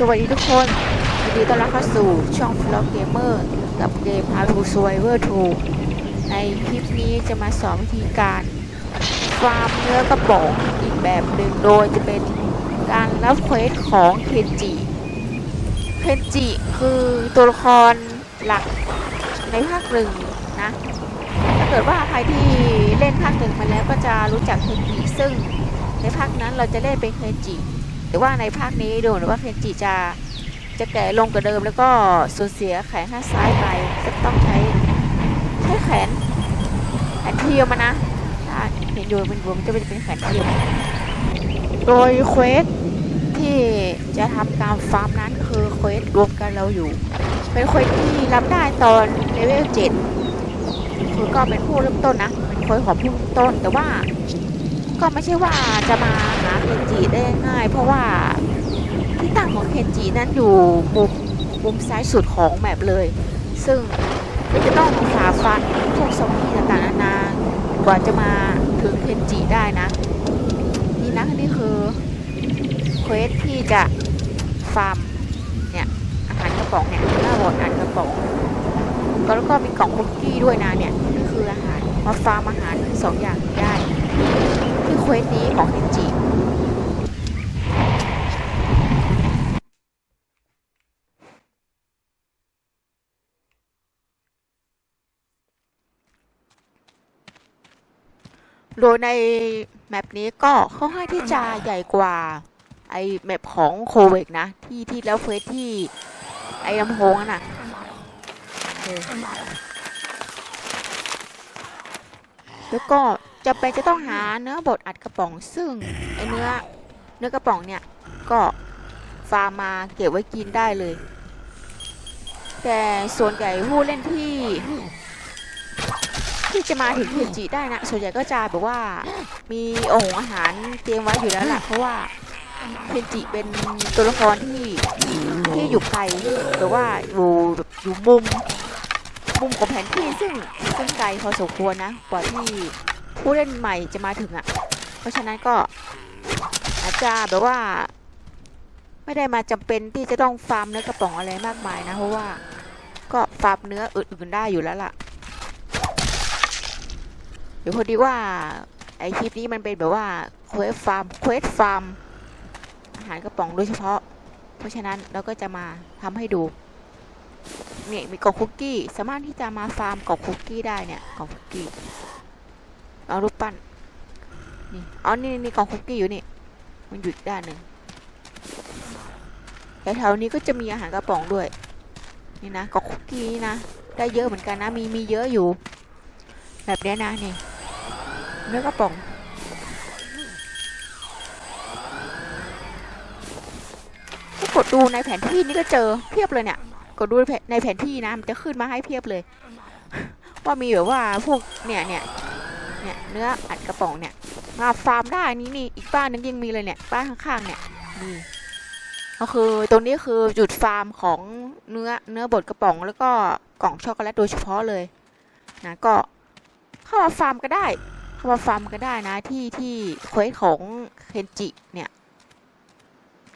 สวัสดีทุกคนยินดีต้อนรับเข้าสู่ช่อง Vlog Gamer กับเกม How to Survivor 2ในคลิปนี้จะมาสอนวิธีการฟาร์มเนื้อกระป๋องอีกแบบหนึ่งโดยจะเป็นการรับเควสของเคนจิ เคนจิคือตัวละครหลักในภาคหนึ่งนะ ถ้าเกิดว่าใครที่เล่นภาคหนึ่งมาแล้วก็จะรู้จักเคนจิซึ่งในภาคนั้นเราจะเล่นเป็นเคนจิ แต่ว่าในภาคนี้ดูเหมือนว่าเคนจิจะจะแก่ลงกว่าเดิมแล้วก็สูญเสียแขนข้างซ้ายไปจะต้องใช้ใช้แขนแขนเทียมนะถ้าเห็นอยู่มันวมจะเป็นแขนเทียมโดยเควสที่จะทำการฟาร์มนั้นคือเควสรวมกันเราอยู่ เป็นเควสที่รับได้ตอนเลเวลเจ็ดคือก็เป็นผู้เริ่มต้นนะเป็นเควสของผู้เริ่มต้นแต่ว่าก็ไม่ใช่ว่าจะมา เคนจิได้ง่าย เพราะว่าที่ตั้งของเคนจินั้นอยู่มุมมุมซ้ายสุดของแมปเลย ซึ่งก็จะต้องฝ่าฟันพวกซอมบี้ต่างๆนานากว่าจะมาถึงเคนจิได้นะ นี่นะนี่คือเควสที่จะฟาร์มเนี่ยอาหารกระป๋องเนี่ยหน้าบอดอาหารกระป๋องแล้วก็มีกล่องคุกกี้ด้วยนะเนี่ยนี่คืออาหารมาฟาร์มอาหารทั้งสองอย่างได้ที่เควสนี้ของเคนจิ โดยในแมปนี้ก็ค่อนข้างที่จะใหญ่กว่า ไอแมปของโคเวกนะ ที่ที่แล้วเควสที่ ไอลำโพงอะน่ะเออแล้วก็จะเป็นจะต้องหาเนื้อบดอัดกระป๋องซึ่งไอเนื้อเนื้อกระป๋องเนี่ย ก็ฟาร์มมาเก็บไว้กินได้เลย แต่ส่วนใหญ่ผู้เล่นที่ ที่จะมาถึงเคนจิได้นะ ส่วนใหญ่ก็จะแบบว่ามีโอ่งอาหารเตรียมไว้อยู่แล้วแหละเพราะว่าเคนจิเป็นตัวละครที่ที่อยู่ไกลหรือว่าอยู่อยู่มุมมุมของแผนที่ซึ่งซึ่งไกลพอสมควรนะกว่าที่ผู้เล่นใหม่จะมาถึงอะ่ะ เพราะฉะนั้นก็อาจจะแบบว่า ไม่ได้มาจำเป็นที่จะต้องฟาร์มเนื้อกระป๋องอะไรมากมายนะ เพราะว่าก็ฟาร์มเนื้ออื่นๆได้อยู่แล้วล่ะ ดี๋ยวพอดีว่าไอคลิปนี้มันเป็นแบบว่าเควสฟาร์มเควสฟาร์มอาหารกระป๋องโดยเฉพาะ เพราะฉะนั้นเราก็จะมาทำให้ดูเนี่ยมีกล่องคุกกี้ สามารถที่จะมาฟาร์มกล่องคุกกี้ได้เนี่ยกล่องคุกกี้เอารูปปั้นนี่อ๋อนี่นี่กล่องคุกกี้อยู่นี่ มันอยู่อีกด้านหนึ่งแถวๆนี้ก็จะมีอาหารกระป๋องด้วย นี่นะกล่องคุกกี้นี่นะได้เยอะเหมือนกันนะมีมีเยอะอยู่ แบบนี้นะนี่ เนื้อกระป๋องถ้ากดดูในแผนที่นี่ก็เจอเพียบเลยเนี่ย กดดูในแผนที่นะ มันจะขึ้นมาให้เพียบเลย ว่ามีแบบว่าพวกเนี่ยเนี่ยเนี่ยเนื้ออัดกระป๋องเนี่ย มาฟาร์มได้นี่นี่อีกบ้านนึงยังมีเลยเนี่ยบ้านข้างๆเนี่ยนี่ก็คือตรงนี้คือจุดฟาร์มของเนื้อเนื้อบดกระป๋องแล้วก็กล่องช็อกโกแลตโดยเฉพาะเลยนะก็เข้ามาฟาร์มก็ได้ มาฟาร์มก็ได้นะที่ที่เควสของเคนจิเนี่ย